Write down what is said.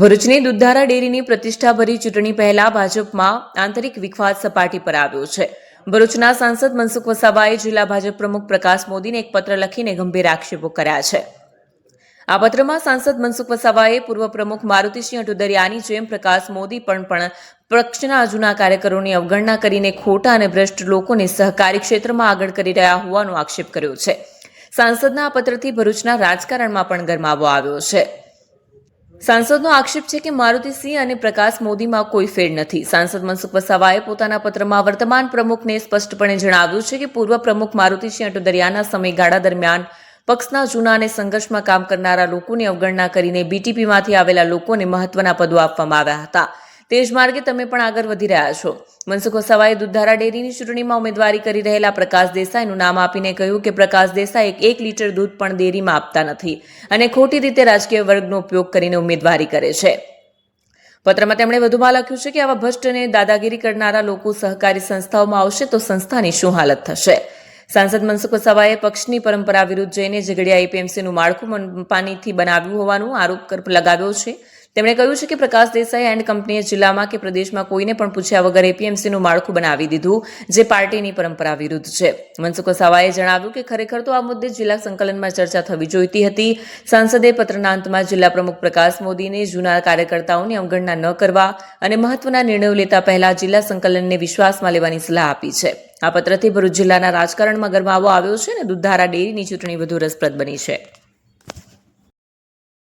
ભરૂચની દૂધધારા ડેરીની પ્રતિષ્ઠાભરી ચૂંટણી પહેલા ભાજપમાં આંતરિક વિખવાદ સપાટી પર આવ્યો છે. ભરૂચના સાંસદ મનસુખ વસાવાએ જિલ્લા ભાજપ પ્રમુખ પ્રકાશ મોદીને એક પત્ર લખીને ગંભીર આક્ષેપો કર્યા છે. આ પત્રમાં સાંસદ મનસુખ વસાવાએ પૂર્વ પ્રમુખ મારુતિસિંહ અટુદરિયાની જેમ પ્રકાશ મોદી પણ પણ પક્ષના જૂના કાર્યકરોની અવગણના કરીને ખોટા અને ભ્રષ્ટ લોકોને સહકારી ક્ષેત્રમાં આગળ કરી રહ્યા હોવાનો આક્ષેપ કર્યો છે. સાંસદના આ પત્રથી ભરૂચના રાજકારણમાં પણ ગરમાવો આવ્યો છે. સાંસદનો આક્ષેપ છે કે મારુતિસિંહ અને પ્રકાશ મોદીમાં કોઈ ફેર નથી. સાંસદ મનસુખ વસાવાએ પોતાના પત્રમાં વર્તમાન પ્રમુખને સ્પષ્ટપણે જણાવ્યું છે કે પૂર્વ પ્રમુખ મારુતિસિંહ અટોદરિયાના સમયગાળા દરમિયાન પક્ષના જૂના અને સંઘર્ષમાં કામ કરનારા લોકોની અવગણના કરીને બીટીપીમાંથી આવેલા લોકોને મહત્વના પદો આપવામાં આવ્યા હતા. તે જ માર્ગે તમે પણ આગળ વધી રહ્યા છો. મનસુખ વસાવાએ દુધારા ડેરીની ચૂંટણીમાં ઉમેદવારી કરી રહેલા પ્રકાશ દેસાઈનું નામ આપીને કહ્યું કે પ્રકાશ દેસાઈ એક લીટર દૂધ પણ ડેરીમાં આપતા નથી અને ખોટી રીતે રાજકીય વર્ગનો ઉપયોગ કરીને ઉમેદવારી કરે છે. પત્રમાં તેમણે વધુમાં લખ્યું છે કે આવા ભ્રષ્ટ અને દાદાગીરી કરનારા લોકો સહકારી સંસ્થાઓમાં આવશે તો સંસ્થાની શું હાલત થશે? સાંસદ મનસુખ વસાવાએ પક્ષની પરંપરા વિરુદ્ધ જઈને ઝઘડિયા એપીએમસીનું માળખું મનપાનીથી બનાવ્યું હોવાનું આરોપ લગાવ્યો છે. તેમણે કહ્યું છે કે પ્રકાશ દેસાઈ એન્ડ કંપનીએ જિલ્લામાં કે પ્રદેશમાં કોઈને પણ પૂછ્યા વગર એપીએમસીનું માળખું બનાવી દીધું, જે પાર્ટીની પરંપરા વિરુદ્ધ છે. મનસુખ વસાવાએ જણાવ્યું કે ખરેખર તો આ મુદ્દે જિલ્લા સંકલનમાં ચર્ચા થવી જોઈતી હતી. સાંસદે પત્રના અંતમાં જિલ્લા પ્રમુખ પ્રકાશ મોદીને જૂના કાર્યકર્તાઓની અવગણના ન કરવા અને મહત્વના નિર્ણયો લેતા પહેલા જિલ્લા સંકલનને વિશ્વાસમાં લેવાની સલાહ આપી છે. આ પત્રથી ભરૂચ જિલ્લાના રાજકારણમાં ગરમાવો આવ્યો છે અને દુધારા ડેરીની ચૂંટણી વધુ રસપ્રદ બની છે.